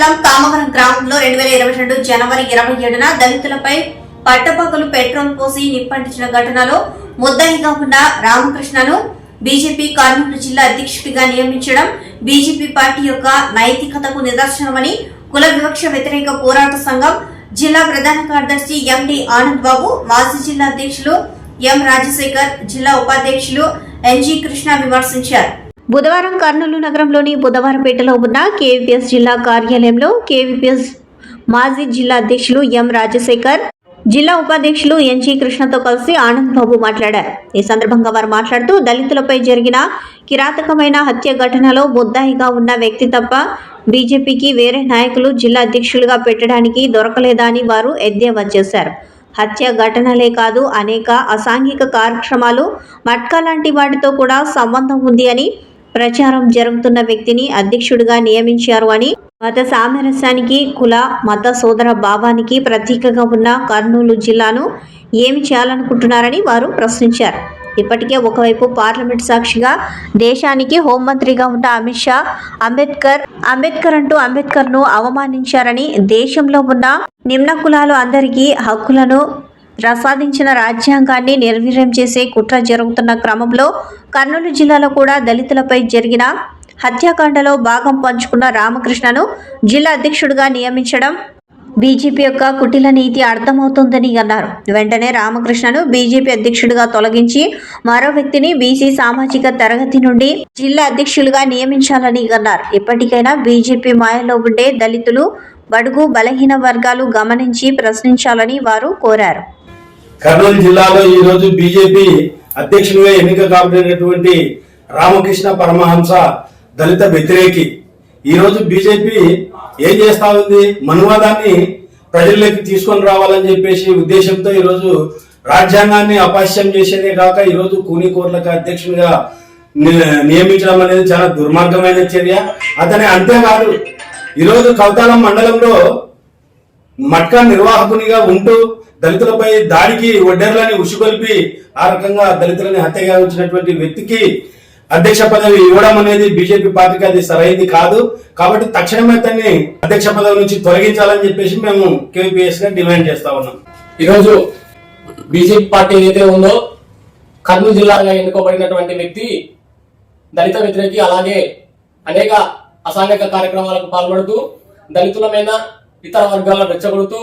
మండలం కామవరం గ్రామంలో రెండు వేల ఇరవై రెండు జనవరి ఇరవై ఏడున దళితులపై పట్టపగలు పెట్రోల్ పోసి నిప్పంటించిన ఘటనలో ముద్దాయిగా ఉన్న రామకృష్ణను బీజేపీ కర్నూలు జిల్లా అధ్యక్షుడిగా నియమించడం బీజేపీ పార్టీ యొక్క నైతికతకు నిదర్శనమని కుల వివక్ష వ్యతిరేక పోరాట సంఘం జిల్లా ప్రధాన కార్యదర్శి ఎండి ఆనంద్ బాబు మాజీ జిల్లా అధ్యక్షులు ఎం రాజశేఖర్ జిల్లా ఉపాధ్యక్షులు ఎన్జి కృష్ణ విమర్శించారు. బుధవారం కర్నూలు నగరంలోని బుధవారపేటలో ఉన్న కేవీపీఎస్ జిల్లా కార్యాలయంలో కేవీపీఎస్ మాజీ జిల్లా అధ్యక్షులు ఎం రాజశేఖర్ జిల్లా ఉపాధ్యక్షులు ఎన్జీ కృష్ణతో కలిసి ఆనంద్ బాబు మాట్లాడారు. ఈ సందర్భంగా వారు మాట్లాడుతూ దళితులపై జరిగిన కిరాతకమైన హత్య ఘటనలో ముద్దాయిగా ఉన్న వ్యక్తి తప్ప బీజేపీకి వేరే నాయకులు జిల్లా అధ్యక్షులుగా పెట్టడానికి దొరకలేదా అని వారు ఎద్దేవా చేశారు. హత్య ఘటనలే కాదు అనేక అసాంఘిక కార్యక్రమాలు మట్కా లాంటి వాటితో కూడా సంబంధం ఉంది అని ప్రచారం జరుగుతున్న వ్యక్తిని అధ్యక్షుడిగా నియమించారు అని మత సామరస్యానికి కుల మత సోదర భావానికి ప్రతీకగా ఉన్న కర్నూలు జిల్లాను ఏమి చేయాలనుకుంటున్నారని వారు ప్రశ్నించారు. ఇప్పటికే ఒకవైపు పార్లమెంట్ సాక్షిగా దేశానికి హోంమంత్రిగా ఉన్న అమిత్ షా అంబేద్కర్ అంబేద్కర్ అంటూ అంబేద్కర్ను అవమానించారని దేశంలో ఉన్న నిమ్న కులాలు అందరికీ హక్కులను ప్రసాదించిన రాజ్యాంగాన్ని నిర్వీర్యం చేసే కుట్ర జరుగుతున్న క్రమంలో కర్నూలు జిల్లాలో కూడా దళితులపై జరిగిన హత్యాకాండలో భాగం పంచుకున్న రామకృష్ణను జిల్లా అధ్యక్షుడిగా నియమించడం బీజేపీ యొక్క కుటిల నీతి అర్థమవుతోందని అన్నారు. వెంటనే రామకృష్ణను బీజేపీ అధ్యక్షుడిగా తొలగించి మరో వ్యక్తిని బీసీ సామాజిక తరగతి నుండి జిల్లా అధ్యక్షులుగా నియమించాలని అన్నారు. ఇప్పటికైనా బీజేపీ మాయలో ఉండే దళితులు బడుగు బలహీన వర్గాలు గమనించి ప్రశ్నించాలని వారు కోరారు. కర్నూలు జిల్లాలో ఈ రోజు బీజేపీ అధ్యక్షుడిగా ఎన్నిక కాబడినటువంటి రామకృష్ణ పరమహంస దళిత వ్యతిరేకి. ఈ రోజు బీజేపీ ఏం చేస్తా ఉంది? మనువాదాన్ని ప్రజల్లోకి తీసుకొని రావాలని చెప్పేసి ఉద్దేశంతో ఈ రోజు రాజ్యాంగాన్ని అపహాస్యం చేసేదే కాక ఈ రోజు కూనికోర్లకు అధ్యక్షుడిగా ని- నియమించడం అనేది చాలా దుర్మార్గమైన చర్య. అతని అంతేకాదు ఈ రోజు మండలంలో మట్కా నిర్వాహకునిగా ఉంటూ దళితులపై దాడికి ఒడ్డెర్లని ఉసిగొల్పి ఆ రకంగా దళితులని హత్యగా ఉంచినటువంటి వ్యక్తికి అధ్యక్ష పదవి ఇవ్వడం అనేది బీజేపీ పార్టీకి అది సరైనది కాదు. కాబట్టి తక్షణమే అతన్ని అధ్యక్ష పదవి నుంచి తొలగించాలని చెప్పేసి మేము కేవీపీఎస్గా డిమాండ్ చేస్తా ఉన్నాం. ఈరోజు బీజేపీ పార్టీ ఏదైతే ఉందో కర్నూలు జిల్లాగా ఎన్నుకోబడినటువంటి వ్యక్తి దళిత వ్యతిరేకి అలాగే అనేక అసాంఘిక కార్యక్రమాలకు పాల్పడుతూ దళితుల మీద ఇతర వర్గాలను రెచ్చగొడుతూ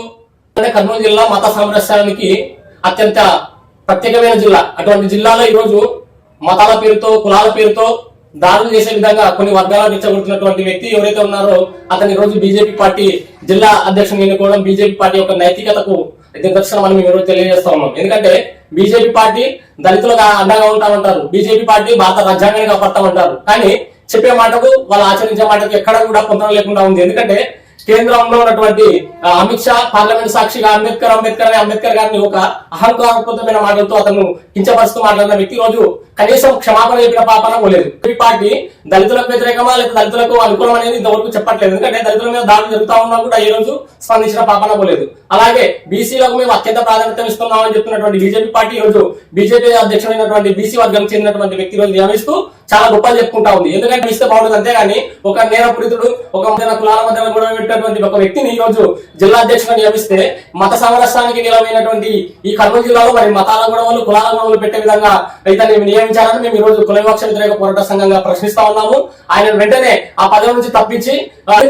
అంటే కర్నూలు జిల్లా మత సామరస్యానికి అత్యంత ప్రత్యేకమైన జిల్లా. అటువంటి జిల్లాలో ఈరోజు మతాల పేరుతో కులాల పేరుతో దాడులు చేసే విధంగా కొన్ని వర్గాలను రెచ్చగొడుతున్నటువంటి వ్యక్తి ఎవరైతే ఉన్నారో అతని ఈ రోజు బీజేపీ పార్టీ జిల్లా అధ్యక్షుని ఎన్నుకోవడం బీజేపీ పార్టీ యొక్క నైతికతకు నిదర్శనం అని మేము ఈరోజు తెలియజేస్తా ఉన్నాం. ఎందుకంటే బీజేపీ పార్టీ దళితులకు అండగా ఉంటామంటారు బీజేపీ పార్టీ భారత రాజ్యాంగాన్ని కాపాడతామంటారు కానీ చెప్పే మాటకు వాళ్ళు ఆచరించే మాటకు ఎక్కడ కూడా పొందడం లేకుండా ఉంది. ఎందుకంటే కేంద్రంలో ఉన్నటువంటి అమిత్ షా పార్లమెంట్ సాక్షిగా అంబేద్కర్ అంబేద్కర్ అంబేద్కర్ గారిని ఒక అహంకారపూతమైన మాటలతో అతను కించపరుస్తూ మాట్లాడిన వ్యక్తి రోజు కనీసం క్షమాపణ చెప్పిన పాపన పోలేదు ఈ పార్టీ దళితులకు వ్యతిరేకమా లేదా దళితులకు అనుకూలం అనేది ఇంతవరకు చెప్పట్లేదు. ఎందుకంటే దళితుల మీద దాడులు జరుగుతా ఉన్నా కూడా ఈ రోజు స్పందించిన పాపన పోలేదు అలాగే బీసీలకు మేము అత్యంత ప్రాధాన్యత ఇస్తున్నామని చెప్తున్నటువంటి బీజేపీ పార్టీ ఈ రోజు బీజేపీ అధ్యక్షుడైనటువంటి బీసీ వర్గం చెందినటువంటి వ్యక్తి రోజు నియమిస్తూ చాలా గొప్పలు చెప్పుకుంటా ఉంది. ఎందుకంటే ఇస్తే బాగుంటుంది. అంతేగాని ఒక నేరపురితుడు ఒక కులాల మధ్యన గొడవ పెట్టినటువంటి ఒక వ్యక్తిని ఈ రోజు జిల్లా అధ్యక్షుడు నియమిస్తే మత సామరస్యానికి నిలవైనటువంటి ఈ కర్నూలు జిల్లాలో మరి మతాల గొడవలు కులాల గొడవలు పెట్టే విధంగా ఇతన్ని నియమించాలని మేము ఈ రోజు కుల వ్యతిరేక పోరాట సంఘంగా ప్రశ్నిస్తా ఉన్నాము. ఆయన వెంటనే ఆ పదవి నుంచి తప్పించి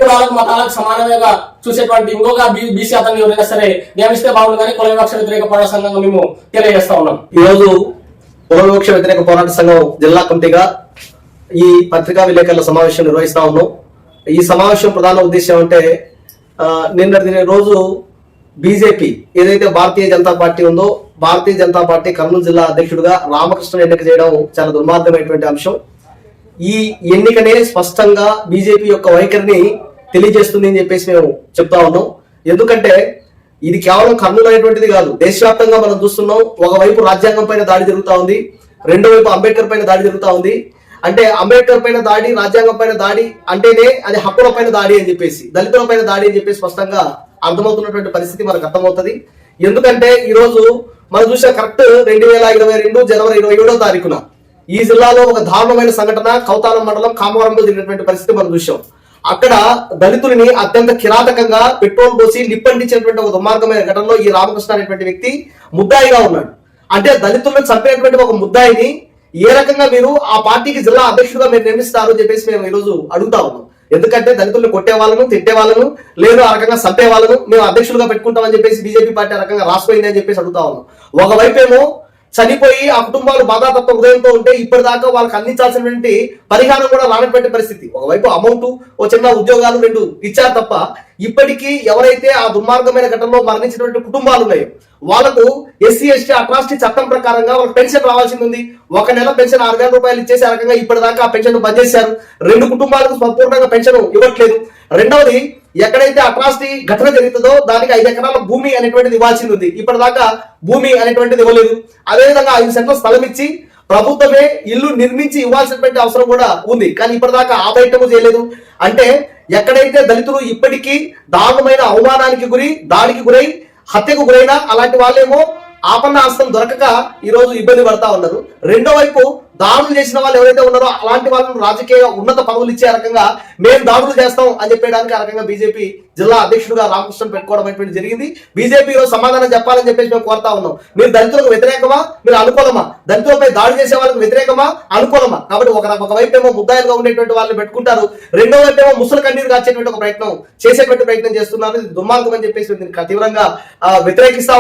కులాలకు మతాలకు సమానంగా చూసేటువంటి ఇంకొక బీసీ అతన్ని ఎవరైనా సరే నియమిస్తే బాగుంటుందని కానీ వివక్ష వ్యతిరేక పోరాట సంఘంగా మేము తెలియజేస్తా ఉన్నాం. ఈరోజు కులవివక్ష వ్యతిరేక పోరాట సంఘం జిల్లా కమిటీగా ఈ పత్రికా విలేకరుల సమావేశం నిర్వహిస్తా ఉన్నాం. ఈ సమావేశం ప్రధాన ఉద్దేశం అంటే ఆ, నిన్నటి రోజు బీజేపీ ఏదైతే భారతీయ జనతా పార్టీ ఉందో భారతీయ జనతా పార్టీ కర్నూలు జిల్లా అధ్యక్షుడిగా రామకృష్ణ ఎన్నిక చేయడం చాలా దుర్మార్గమైనటువంటి అంశం. ఈ ఎన్నికనే స్పష్టంగా బీజేపీ యొక్క వైఖరిని తెలియజేస్తుంది అని చెప్పేసి మేము చెప్తా ఉన్నాం. ఎందుకంటే ఇది కేవలం కర్నూలు అనేటువంటిది కాదు. దేశవ్యాప్తంగా మనం చూస్తున్నాం ఒకవైపు రాజ్యాంగం పైన దాడి జరుగుతా ఉంది రెండో వైపు అంబేద్కర్ పైన దాడి జరుగుతూ ఉంది. అంటే అంబేద్కర్ పైన దాడి రాజ్యాంగం పైన దాడి అంటేనే అది హక్కుల పైన దాడి అని చెప్పేసి దళితుల పైన దాడి అని చెప్పేసి స్పష్టంగా అర్థమవుతున్నటువంటి పరిస్థితి మనకు అర్థమవుతుంది. ఎందుకంటే ఈ రోజు మనం చూసిన కరెక్ట్ రెండు వేల ఇరవై రెండు జనవరి ఇరవై ఏడో తారీఖున ఈ జిల్లాలో ఒక దారుణమైన సంఘటన కౌతాలం మండలం కామవరంలో జరిగినటువంటి పరిస్థితి మనం చూసాం అక్కడ దళితుల్ని అత్యంత కిరాతకంగా పెట్రోల్ పోసి నిప్పండించినటువంటి ఒక దుర్మార్గమైన ఘటనలో ఈ రామకృష్ణ అనేటువంటి వ్యక్తి ముద్దాయిగా ఉన్నాడు. అంటే దళితులను చంపినటువంటి ఒక ముద్దాయిని ఏ రకంగా మీరు ఆ పార్టీకి జిల్లా అధ్యక్షుడిగా మీరు నియమిస్తారు అని చెప్పేసి మేము ఈరోజు అడుగుతా ఉన్నాం. ఎందుకంటే దళితులను కొట్టే వాళ్ళను తిట్టే వాళ్ళను లేదు ఆ రకంగా చంపే వాళ్ళను మేము అధ్యక్షులుగా పెట్టుకుంటామని చెప్పేసి బీజేపీ పార్టీ ఆ రకంగా రాసిపోయింది అని చెప్పేసి అడుగుతా ఉన్నాం. ఒకవైపు ఏమో చనిపోయి ఆ కుటుంబాలు బాధాతత్వ హృదయంతో ఉంటే ఇప్పటిదాకా వాళ్ళకి అందించాల్సినటువంటి పరిహారం కూడా రానటువంటి పరిస్థితి. ఒకవైపు అమౌంట్ ఓ చిన్న ఉద్యోగాలు రెండు ఇచ్చారు తప్ప ఇప్పటికీ ఎవరైతే ఆ దుర్మార్గమైన ఘటనలో మరణించినటువంటి కుటుంబాలు ఉన్నాయో వాళ్ళకు ఎస్సీ ఎస్టీ అట్రాసిటీ చట్టం ప్రకారంగా వాళ్ళకి పెన్షన్ రావాల్సింది ఉంది. ఒక నెల పెన్షన్ ఆరు వేల రూపాయలు ఇచ్చేసి ఆ రకంగా ఇప్పటిదాకా ఆ పెన్షన్ బంద్ చేశారు. రెండు కుటుంబాలకు సంపూర్ణంగా పెన్షన్ ఇవ్వట్లేదు. రెండవది ఎక్కడైతే అట్రాసిటీ ఘటన జరుగుతుందో దానికి ఐదు ఎకరాల భూమి అనేటువంటిది ఇవ్వాల్సింది ఉంది. ఇప్పటిదాకా భూమి అనేటువంటిది ఇవ్వలేదు. అదేవిధంగా ఐదు సెంట్ల స్థలం ఇచ్చి ప్రభుత్వమే ఇల్లు నిర్మించి ఇవ్వాల్సినటువంటి అవసరం కూడా ఉంది. కానీ ఇప్పటిదాకా ఆ బయటము చేయలేదు. అంటే ఎక్కడైతే దళితులు ఇప్పటికీ దారుణమైన అవమానానికి గురి దాడికి గురై హత్యకు గురైన అలాంటి వాళ్ళేమో ఆపన్న ఆస్తం దొరకక ఈరోజు ఇబ్బంది పడతా ఉన్నారు. రెండో వైపు దాడులు చేసిన వాళ్ళు ఎవరైతే ఉన్నారో అలాంటి వాళ్ళను రాజకీయ ఉన్నత పదవులు ఇచ్చే రకంగా మేము దాడులు చేస్తాం అని చెప్పేయడానికి ఆ రకంగా బీజేపీ జిల్లా అధ్యక్షుడుగా రామకృష్ణ పెట్టుకోవడం అనేటువంటి జరిగింది. బీజేపీ సమాధానం చెప్పాలని చెప్పేసి మేము కోరుతా ఉన్నాం. మీరు దళితులకు వ్యతిరేకమా? మీరు అనుకూలమా? దళితులపై దాడి చేసే వాళ్ళకి వ్యతిరేకమా? అనుకూలమా? కాబట్టి ఒక ఒకవైపు ఏమో ముద్దాయిలుగా ఉండేటువంటి వాళ్ళని పెట్టుకుంటారు. రెండో వైపు ఏమో ముసలి కన్నీరు కాచేటువంటి ఒక ప్రయత్నం చేసేటువంటి ప్రయత్నం చేస్తున్నారు. ఇది దుర్మార్గం అని చెప్పేసి తీవ్రంగా వ్యతిరేకిస్తా